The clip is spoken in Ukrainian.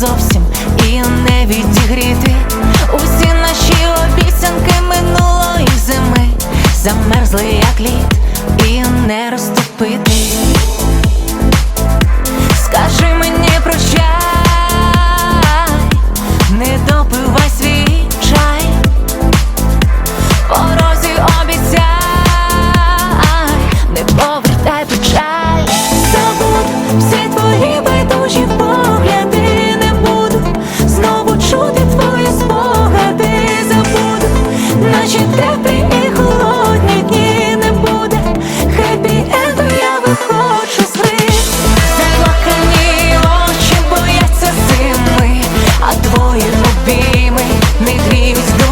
зовсім і не відігріти усі наші обіцянки минулої зими замерзли, як лід, і не розтопити. мій грім.